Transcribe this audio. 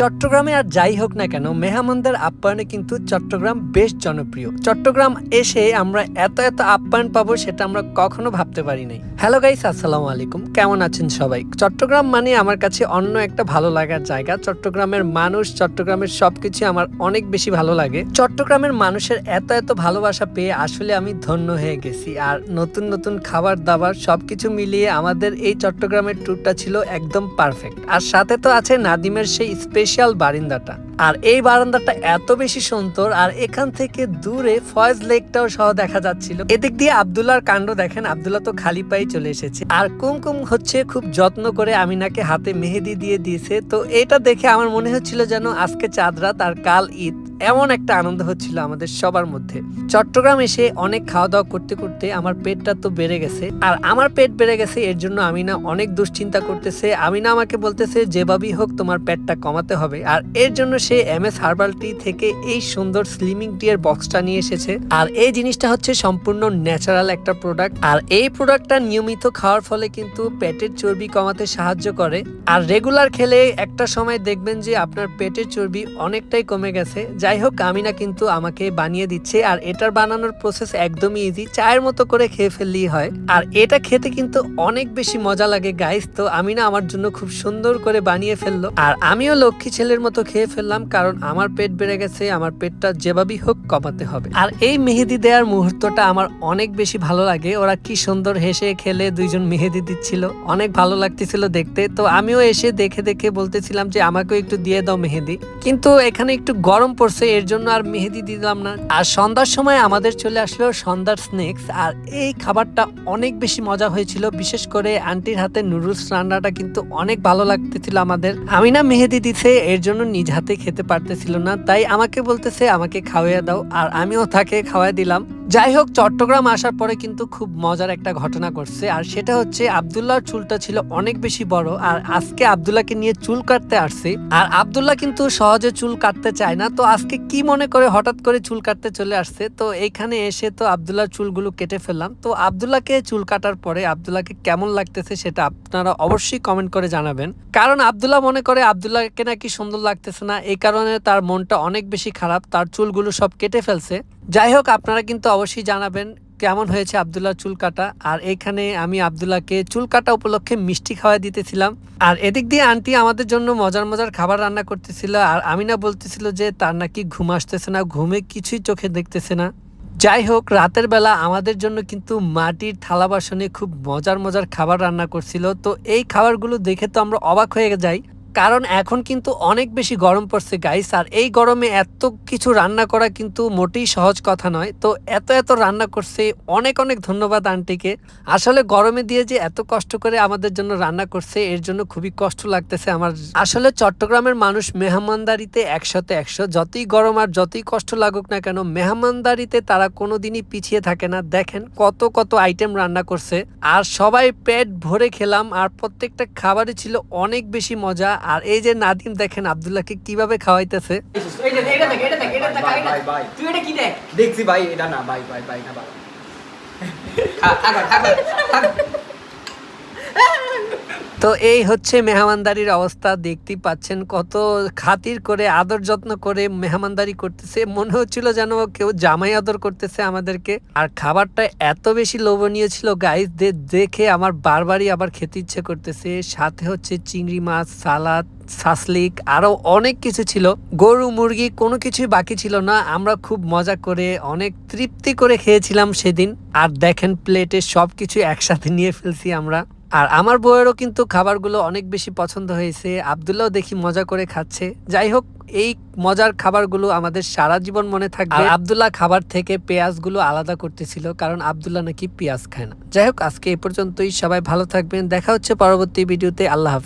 চট্টগ্রামে আর যাই হোক না কেন, মেহমানদের আপ্যায়নে কিন্তু চট্টগ্রাম বেশ জনপ্রিয়। চট্টগ্রাম এসে আমরা এত এত আপ্যায়ন পাবো সেটা আমরা কখনো ভাবতে পারি নাই। হ্যালো গাইস আসসালামু আলাইকুম। কেমন আছেন সবাই? চট্টগ্রাম মানে আমার কাছে অন্য একটা ভালো লাগার জায়গা। চট্টগ্রামের মানুষ, চট্টগ্রামের সবকিছু আমার অনেক বেশি ভালো লাগে। চট্টগ্রামের মানুষের এত এত ভালোবাসা পেয়ে আসলে আমি ধন্য হয়ে গেছি। আর নতুন নতুন খাবার দাবার সবকিছু মিলিয়ে আমাদের এই চট্টগ্রামের ট্যুরটা ছিল একদম পারফেক্ট আর সাথে তো আছে নাদিমের সেই স্পেশাল বারিন্দাটা। আর এই বারান্দাটা এত বেশি সুন্দর, আর এখান থেকে দূরে ফয়েজ লেকটাও সহ দেখা যাচ্ছিল। এদিক দিয়ে আবদুল্লার কাণ্ড দেখেন আবদুল্লা তো খালি পায়ে চলে এসেছে। আর কুমকুম হচ্ছে খুব যত্ন করে আমিনাকে হাতে মেহেদি দিয়ে দিয়েছে। তো এটা দেখে আমার মনে হচ্ছিল যেন আজকে চাঁদ রাত আর কাল ঈদ। এমন একটা আনন্দ হচ্ছিল আমাদের সবার মধ্যে। চট্টগ্রাম এসে অনেক খাওয়া দাওয়া করতে করতে আমার পেটটা তো বেড়ে গেছে। আর আমার পেট বেড়ে গেছে, এর জন্য আমিনা অনেক দুশ্চিন্তা করতেছে। আমিনা আমাকে বলতেছে, যেভাবেই হোক তোমার পেটটা কমাতে হবে। আর এর জন্য সে এম এস হার্বাল টি থেকে এই সুন্দর স্লিমিং টি এর বক্সটা নিয়ে এসেছে। আর এই জিনিসটা হচ্ছে সম্পূর্ণ ন্যাচারাল একটা প্রোডাক্ট। আর এই প্রোডাক্টটা নিয়মিত খাওয়ার ফলে কিন্তু পেটের চর্বি কমাতে সাহায্য করে। আর রেগুলার খেলে একটা সময় দেখবেন যে আপনার পেটের চর্বি অনেকটাই কমে গেছে যাই হোক আমিনা কিন্তু আমাকে বানিয়ে দিচ্ছে আর এটার বানানোর প্রসেস একদমই ইজি চায়ের মতো করে খেয়ে ফেললেই হয়। আর এটা খেতে কিন্তু অনেক বেশি মজা লাগে গাইস তো আমিনা আমার জন্য খুব সুন্দর করে বানিয়ে ফেলল। আর আমিও লক্ষ্মী ছেলের মতো খেয়ে ফেললাম, কারণ আমার পেট বেড়ে গেছে, আমার পেটটা যেভাবেই হোক কমাতে হবে। আর এই মেহেদি দেওয়ার মুহূর্তটা আমার অনেক বেশি ভালো লাগে। ওরা কি সুন্দর হেসে খেলে দুইজন মেহেদি দিচ্ছিল। অনেক ভালো লাগতেছিল দেখতে। তো আমিও এসে দেখে দেখে বলতেছিলাম যে, আমাকেও একটু দিয়ে দাও মেহেদি। কিন্তু এখানে একটু গরম পড়ছে। এর জন্য আর মেহেদি দিলাম না। আর সন্ধ্যার সময় আমাদের চলে আসলো সন্ধ্যার স্ন্যাক্স আর এই খাবারটা অনেক বেশি মজা হয়েছিল। বিশেষ করে আন্টির হাতে নুডলস রান্নাটা কিন্তু অনেক ভালো লাগতেছিল আমাদের। আমি না মেহেদি দিছে, এর জন্য নিজ হাতে খেতে পারতেছিল না, তাই আমাকে বলতেছে, আমাকে খাওয়াইয়া দাও। আর আমিও তাকে খাওয়াই দিলাম। যাই হোক চট্টগ্রাম আসার পরে কিন্তু খুব মজার একটা ঘটনা ঘটছে, আর সেটা হচ্ছে আবদুল্লাহর চুলটা ছিল অনেক বেশি বড়, আর আজকে আবদুল্লাহকে নিয়ে চুল কাটতে আসছে, আর আবদুল্লাহ কিন্তু সহজে চুল কাটতে চায় না, তো আজকে কি মনে করে হঠাৎ করে চুল কাটতে চলে আসছে, তো এখানে এসে তো আবদুল্লাহর চুলগুলো কেটে ফেললাম, তো আবদুল্লাহকে চুল কাটার পরে আবদুল্লাহকে কেমন লাগতেছে সেটা আপনারা অবশ্যই কমেন্ট করে জানাবেন, কারণ আবদুল্লাহ মনে করে আবদুল্লাহকে নাকি সুন্দর লাগতেছে না, এই কারণে তার মনটা অনেক বেশি খারাপ, তার চুলগুলো সব কেটে ফেলছে যাই হোক আপনারা কিন্তু অবশ্যই জানাবেন কেমন হয়েছে আবদুল্লাহ চুল কাটা আর এইখানে আমি আবদুল্লাহকে চুল কাটা উপলক্ষে মিষ্টি খাওয়া দিতেছিলাম। আর এদিক দিয়ে আন্টি আমাদের জন্য মজার মজার খাবার রান্না করতেছিল। আর আমিনা বলতেছিল যে, তার নাকি ঘুম আসতেছে না, ঘুমে কিছুই চোখে দেখতেছে না। যাই হোক রাতের বেলা আমাদের জন্য কিন্তু মাটির থালা বাসনে খুব মজার মজার খাবার রান্না করছিল। তো এই খাবারগুলো দেখে তো আমরা অবাক হয়ে যাই। কারণ এখন কিন্তু অনেক বেশি গরম পড়ছে গাইস আর এই গরমে এত কিছু রান্না করা কিন্তু মোটেই সহজ কথা নয়। তো এত এত রান্না করছে, অনেক অনেক ধন্যবাদ আন্টিকে। আসলে গরমে দিয়ে যে এত কষ্ট করে আমাদের জন্য রান্না করছে, এর জন্য খুবই কষ্ট লাগতেছে আমার। আসলে চট্টগ্রামের মানুষ মেহমানদারিতে একশোতে একশো। যতই গরম আর যতই কষ্ট লাগুক না কেন, মেহমানদারিতে তারা কোনোদিনই পিছিয়ে থাকে না। দেখেন কত কত আইটেম রান্না করছে। আর সবাই পেট ভরে খেলাম, আর প্রত্যেকটা খাবারই ছিল অনেক বেশি মজা। আর এই যে নাদিম দেখেন আবদুল্লাহকে কীভাবে খাওয়াইতেছে। এইটা এটা দেখ এটা দেখ এটা দেখ ভাই, এটা ভাই, ভাই। তুই এটা কি দেখ? দেখছি ভাই এটা না ভাই ভাই ভাই না ভাই তো এই হচ্ছে মেহমানদারির অবস্থা। দেখতেই পাচ্ছেন কত খাতির করে, আদর যত্ন করে মেহমানদারি করতেছে। মনে হচ্ছিল যেন কেউ জামাই আদর করতেছে আমাদেরকে। আর খাবারটা এত বেশি লোভনীয় ছিল গাইস দেখে আমার বারবারই আবার খেতে ইচ্ছে করতেছে। সাথে হচ্ছে চিংড়ি মাছ, সালাদ সাসলিক আরও অনেক কিছু ছিল। গরু, মুরগি কোনো কিছুই বাকি ছিল না। আমরা খুব মজা করে, অনেক তৃপ্তি করে খেয়েছিলাম সেদিন। আর দেখেন প্লেটে সব কিছু একসাথে নিয়ে ফেলছি আমরা। আর আমার বউয়েরও কিন্তু খাবারগুলো অনেক বেশি পছন্দ হয়েছে। আবদুল্লাহ দেখি মজা করে খাচ্ছে। যাই হোক এই মজার খাবারগুলো আমাদের সারা জীবন মনে থাকবে। আর আবদুল্লাহ খাবার থেকে পেঁয়াজগুলো আলাদা করতেছিল কারণ আবদুল্লাহ নাকি পেঁয়াজ খায় না। যাই হোক আজকে এই পর্যন্তই। সবাই ভালো থাকবেন। দেখা হচ্ছে পরবর্তী ভিডিওতে। আল্লাহ হাফেজ।